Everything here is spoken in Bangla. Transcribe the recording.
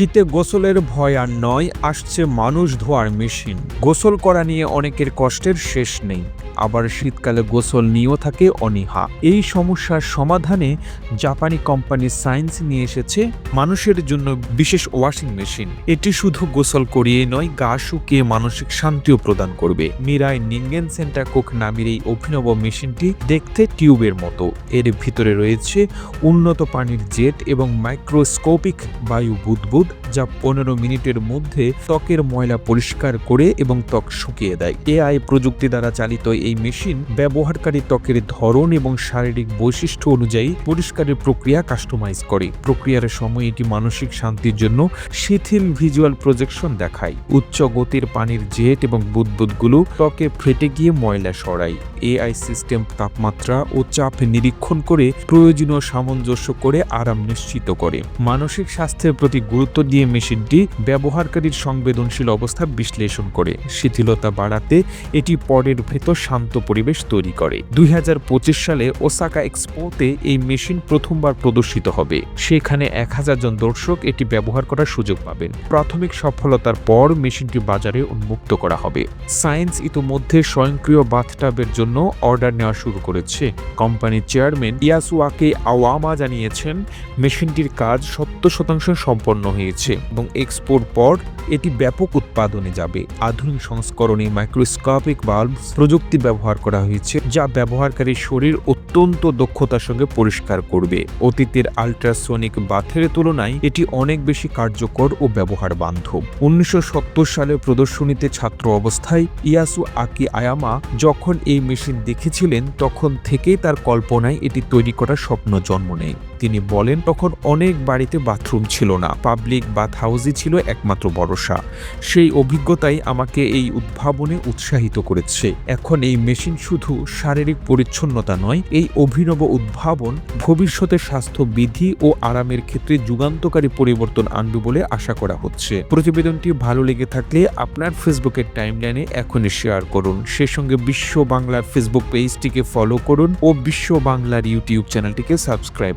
শীতে গোসলের ভয় আর নয়, আসছে মানুষ ধোয়ার মেশিন। গোসল করা নিয়ে অনেকের কষ্টের শেষ নেই। আবার শীতকালে গোসল নিয়েও থাকে অনীহা। এই সমস্যার সমাধানে জাপানি কোম্পানি সায়েন্স নিয়ে এসেছে মানুষের জন্য বিশেষ ওয়াশিং মেশিন। এটি শুধু গোসল করিয়ে নয়, গা শুকিয়ে মানসিক শান্তিও প্রদান করবে। মিরাই নিঙ্গেন সেন্টার কোক নামের এই অভিনব মেশিনটি দেখতে টিউবের মতো। এর ভিতরে রয়েছে উন্নত পানির জেট এবং মাইক্রোস্কোপিক বায়ু বুদবুদ, যা পনেরো মিনিটের মধ্যে ত্বকের ময়লা পরিষ্কার করে এবং ত্বক শুকিয়ে দেয়। এআই প্রযুক্তি দ্বারা চালিত এই মেশিন ব্যবহারকারী ত্বকের ধরন এবং শারীরিক বৈশিষ্ট্য অনুযায়ী পরিষ্কারের প্রক্রিয়া কাস্টমাইজ করে। প্রক্রিয়ার সময় এটি মানসিক শান্তির জন্য শিথিল ভিজুয়াল প্রজেকশন দেখায়। উচ্চ গতির পানির জেট এবং বুদবুদগুলো ত্বকে ফেটে গিয়ে ময়লা সরায়। এআই সিস্টেম তাপমাত্রা ও চাপ নিরীক্ষণ করে প্রয়োজনীয় সামঞ্জস্য করে আরাম নিশ্চিত করে। মানসিক স্বাস্থ্যের প্রতি গুরুত্ব দিয়ে মেশিনটি ব্যবহারকারীর সংবেদনশীল অবস্থা বিশ্লেষণ করে। শিথিলতা বাড়াতে এটি পরের ভেতর শান্ত পরিবেশ তৈরি করে। দুই হাজার পঁচিশ সালে ওসাকা এক্সপোতে এই মেশিন প্রথমবার প্রদর্শিত হবে। সেখানে এক হাজার জন দর্শক এটি ব্যবহার করার সুযোগ পাবেন। প্রাথমিক সফলতার পর মেশিনটি বাজারে উন্মুক্ত করা হবে। সায়েন্স ইতোমধ্যে স্বয়ংক্রিয় বাথটাবের জন্য অর্ডার নেওয়া শুরু করেছে। কোম্পানির চেয়ারম্যান ইয়াসুয়াকে আওয়ামা জানিয়েছেন, মেশিনটির কাজ সত্তর শতাংশ সম্পন্ন হয়েছে এবং এক্সপোর্ট পর এটি ব্যাপক উৎপাদনে যাবে। আধুনিক সংস্করণে মাইক্রোস্কোপিক বাল্ব প্রযুক্তি ব্যবহার করা হয়েছে, যা ব্যবহারকারীর শরীর অত্যন্ত দক্ষতার সঙ্গে পরিষ্কার করবে। অতীতের আল্ট্রাসোনিক বাথের তুলনায় এটি অনেক বেশি কার্যকর ও ব্যবহার বান্ধব। উনিশশো সত্তর সালে প্রদর্শনীতে ছাত্র অবস্থায় ইয়াসু আকি আয়ামা যখন এই মেশিন দেখেছিলেন তখন থেকেই তার কল্পনায় এটি তৈরি করার স্বপ্ন জন্ম নেয়। তিনি বলেন, তখন অনেক বাড়িতে বাথরুম ছিল না। পাবলিক বাথ হাউসই ছিল একমাত্র ভরসা। সেই অভিজ্ঞতাই আমাকে এই উদ্ভাবনে উৎসাহিত করেছে। এখন এই মেশিন শুধু শারীরিক পরিচ্ছন্নতা নয়, এই অভিনব উদ্ভাবন ভবিষ্যতে স্বাস্থ্যবিধি ও আরামের ক্ষেত্রে যুগান্তকারী পরিবর্তন আনবে বলে আশা করা হচ্ছে। প্রতিবেদনটি ভালো লেগে থাকলে আপনার ফেসবুকের টাইমলাইনে এখনই শেয়ার করুন। সে সঙ্গে বিশ্ব বাংলার ফেসবুক পেজটিকে ফলো করুন ও বিশ্ব বাংলার ইউটিউব চ্যানেলটিকে সাবস্ক্রাইব